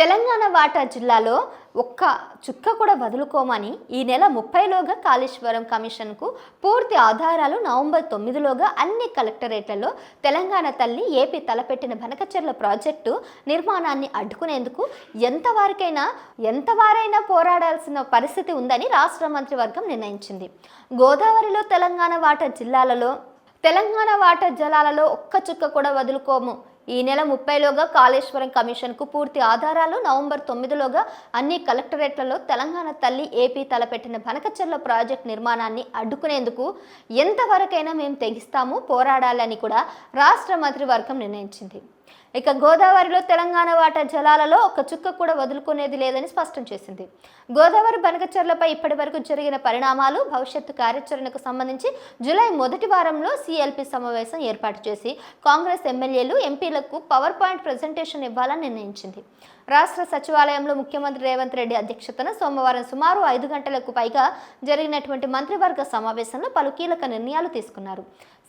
తెలంగాణ వాటా జిల్లాలో ఒక్క చుక్క కూడా వదులుకోమని ఈ నెల ముప్పైలోగా కాళేశ్వరం కమిషన్కు పూర్తి ఆధారాలు నవంబర్ తొమ్మిదిలోగా అన్ని కలెక్టరేట్లలో తెలంగాణ తల్లి ఏపీ తలపెట్టిన బనకచెర్ల ప్రాజెక్టు నిర్మాణాన్ని అడ్డుకునేందుకు ఎంతవరకైనా ఎంతవారైనా పోరాడాల్సిన పరిస్థితి ఉందని రాష్ట్ర మంత్రివర్గం నిర్ణయించింది. గోదావరిలో తెలంగాణ వాటా జిల్లాలలో తెలంగాణ వాటర్ జలాలలో ఒక్క చుక్క కూడా వదులుకోము. ఈ నెల ముప్పైలోగా కాళేశ్వరం కమిషన్కు పూర్తి ఆధారాలు నవంబర్ తొమ్మిదిలోగా అన్ని కలెక్టరేట్లలో తెలంగాణ తల్లి ఏపీ తలపెట్టిన బనకచెర్ల ప్రాజెక్ట్ నిర్మాణాన్ని అడ్డుకునేందుకు ఎంతవరకైనా మేము తెగిస్తాము పోరాడాలని కూడా రాష్ట్ర మంత్రివర్గం నిర్ణయించింది. ఇక గోదావరిలో తెలంగాణ వాటా జలాలలో ఒక చుక్క కూడా వదులుకునేది లేదని స్పష్టం చేసింది. గోదావరి బనకచర్లపై ఇప్పటి వరకు జరిగిన పరిణామాలు భవిష్యత్తు కార్యాచరణకు సంబంధించి జూలై మొదటి వారంలో సిఎల్పి సమావేశం ఏర్పాటు చేసి కాంగ్రెస్ ఎమ్మెల్యేలు ఎంపీలకు పవర్ పాయింట్ ప్రజెంటేషన్ ఇవ్వాలని నిర్ణయించింది. రాష్ట్ర సచివాలయంలో ముఖ్యమంత్రి రేవంత్ రెడ్డి అధ్యక్షతన సోమవారం సుమారు ఐదు గంటలకు పైగా జరిగినటువంటి మంత్రివర్గ సమావేశంలో పలు కీలక నిర్ణయాలు తీసుకున్నారు.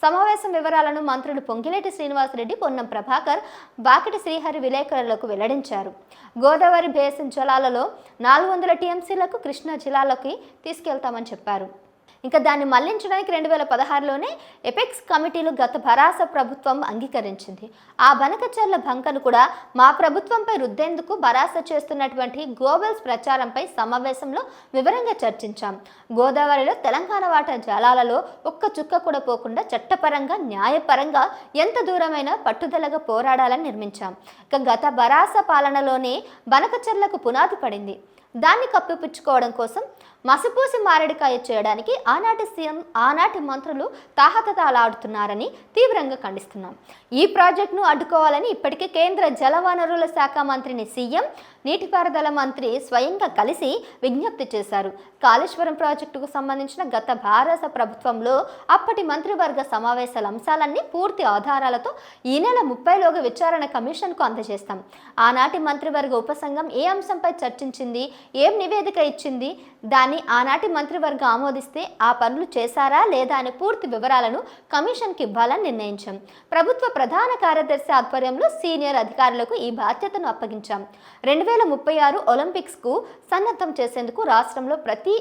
సమావేశం వివరాలను మంత్రులు పొంగిలేటి శ్రీనివాసరెడ్డి పొన్నం ప్రభాకర్ బాకిటి శ్రీహరి విలేకరులకు వెల్లడించారు. గోదావరి బేసిన్ జలాలలో నాలుగు వందల టీఎంసీలకు కృష్ణా జిల్లాలోకి తీసుకెళ్తామని చెప్పారు. ఇంకా దాన్ని మళ్ళించడానికి రెండు వేల పదహారులోనే ఎపెక్స్ కమిటీలు గత భరాస ప్రభుత్వం అంగీకరించింది. ఆ బనకచర్ల బంకను కూడా మా ప్రభుత్వంపై రుద్దేందుకు భరాస చేస్తున్నటువంటి గోబెల్స్ ప్రచారంపై సమావేశంలో వివరంగా చర్చించాం. గోదావరిలో తెలంగాణ వాటా జలాలలో ఒక్క చుక్క కూడా పోకుండా చట్టపరంగా న్యాయపరంగా ఎంత దూరమైనా పట్టుదలగా పోరాడాలని నిర్మించాం. ఇక గత భరాస పాలనలోనే బనకచర్లకు పునాది పడింది. దాన్ని కప్పిపుచ్చుకోవడం కోసం మసిపూసి మారేడుకాయ చేయడానికి ఆనాటి సీఎం ఆనాటి మంత్రులు తాహతతాలాడుతున్నారని తీవ్రంగా ఖండిస్తున్నాం. ఈ ప్రాజెక్టును అడ్డుకోవాలని ఇప్పటికే కేంద్ర జలవనరుల శాఖ మంత్రిని సీఎం నీటిపారుదల మంత్రి స్వయంగా కలిసి విజ్ఞప్తి చేశారు. కాళేశ్వరం ప్రాజెక్టుకు సంబంధించిన గత భారత ప్రభుత్వంలో అప్పటి మంత్రివర్గ సమావేశాల అంశాలన్నీ పూర్తి ఆధారాలతో ఈ నెల ముప్పైలోగా విచారణ కమిషన్కు అందజేస్తాం. ఆనాటి మంత్రివర్గ ఉపసంఘం ఏ అంశంపై చర్చించింది? ఏం నివేదిక ఇచ్చింది? దాన్ని ఆనాటి మంత్రివర్గం ఆమోదిస్తే ఆ పనులు చేశారా లేదా అనే పూర్తి వివరాలను కమిషన్కి ఇవ్వాలని నిర్ణయించాం. ప్రభుత్వ ప్రధాన కార్యదర్శి ఆధ్వర్యంలో సీనియర్ అధికారులకు ఈ బాధ్యతను అప్పగించాం. రెండు వేల ముప్పై ఆరు ఒలింపిక్స్కు సన్నద్ధం చేసేందుకు రాష్ట్రంలో ప్రతి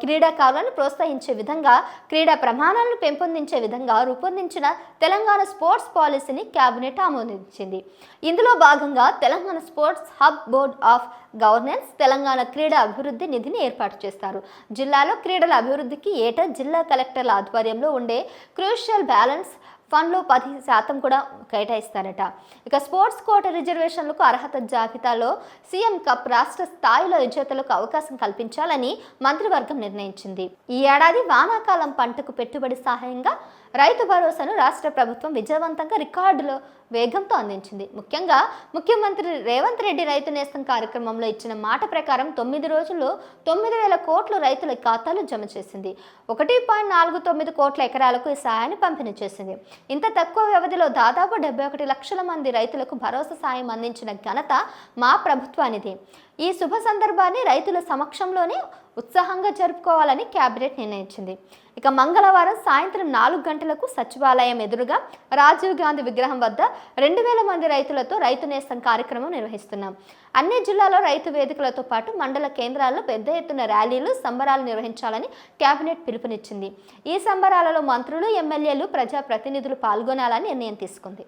క్రీడాకారులను ప్రోత్సహించే విధంగా క్రీడా ప్రమాణాలను పెంపొందించే విధంగా రూపొందించిన తెలంగాణ స్పోర్ట్స్ పాలసీని కేబినెట్ ఆమోదించింది. ఇందులో భాగంగా Telangana sports hub board of governance Telangana క్రీడా అభివృద్ధి నిధిని ఏర్పాటు చేస్తారు. జిల్లాలో క్రీడల అభివృద్ధికి ఏటా జిల్లా కలెక్టర్ల ఆధ్వర్యంలో ఉండే క్రూషియల్ బ్యాలెన్స్ ఫండ్లో పది శాతం కూడా కేటాయిస్తారట. ఇక స్పోర్ట్స్ కోట రిజర్వేషన్లకు అర్హత జాబితాలో సీఎం కప్ రాష్ట్ర స్థాయిలో విజేతలకు అవకాశం కల్పించాలని మంత్రివర్గం నిర్ణయించింది. ఈ ఏడాది వానాకాలం పంటకు పెట్టుబడి సహాయంగా రైతు భరోసాను రాష్ట్ర ప్రభుత్వం విజయవంతంగా రికార్డులో వేగంతో అందించింది. ముఖ్యంగా ముఖ్యమంత్రి రేవంత్ రెడ్డి రైతు నేస్తం కార్యక్రమంలో ఇచ్చిన మాట ప్రకారం తొమ్మిది రోజుల్లో తొమ్మిది వేల కోట్లు రైతుల ఖాతాలు జమ చేసింది. ఒకటి పాయింట్ నాలుగు తొమ్మిది కోట్ల ఎకరాలకు ఈ సాయాన్ని పంపిణీ చేసింది. ఇంత తక్కువ వ్యవధిలో దాదాపు డెబ్బై ఒకటి లక్షల మంది రైతులకు భరోసా సాయం అందించిన ఘనత మా ప్రభుత్వానిది. ఈ శుభ సందర్భాన్ని రైతుల సమక్షంలోనే ఉత్సాహంగా జరుపుకోవాలని కేబినెట్ నిర్ణయించింది. ఇక మంగళవారం సాయంత్రం నాలుగు గంటలకు సచివాలయం ఎదురుగా రాజీవ్ గాంధీ విగ్రహం వద్ద రెండు వేల మంది రైతులతో రైతు నేస్తం కార్యక్రమం నిర్వహిస్తున్నాం. అన్ని జిల్లాలో రైతు వేదికలతో పాటు మండల కేంద్రాల్లో పెద్ద ఎత్తున ర్యాలీలు సంబరాలు నిర్వహించాలని కేబినెట్ పిలుపునిచ్చింది. ఈ సంబరాలలో మంత్రులు ఎమ్మెల్యేలు ప్రజాప్రతినిధులు పాల్గొనాలని నిర్ణయం తీసుకుంది.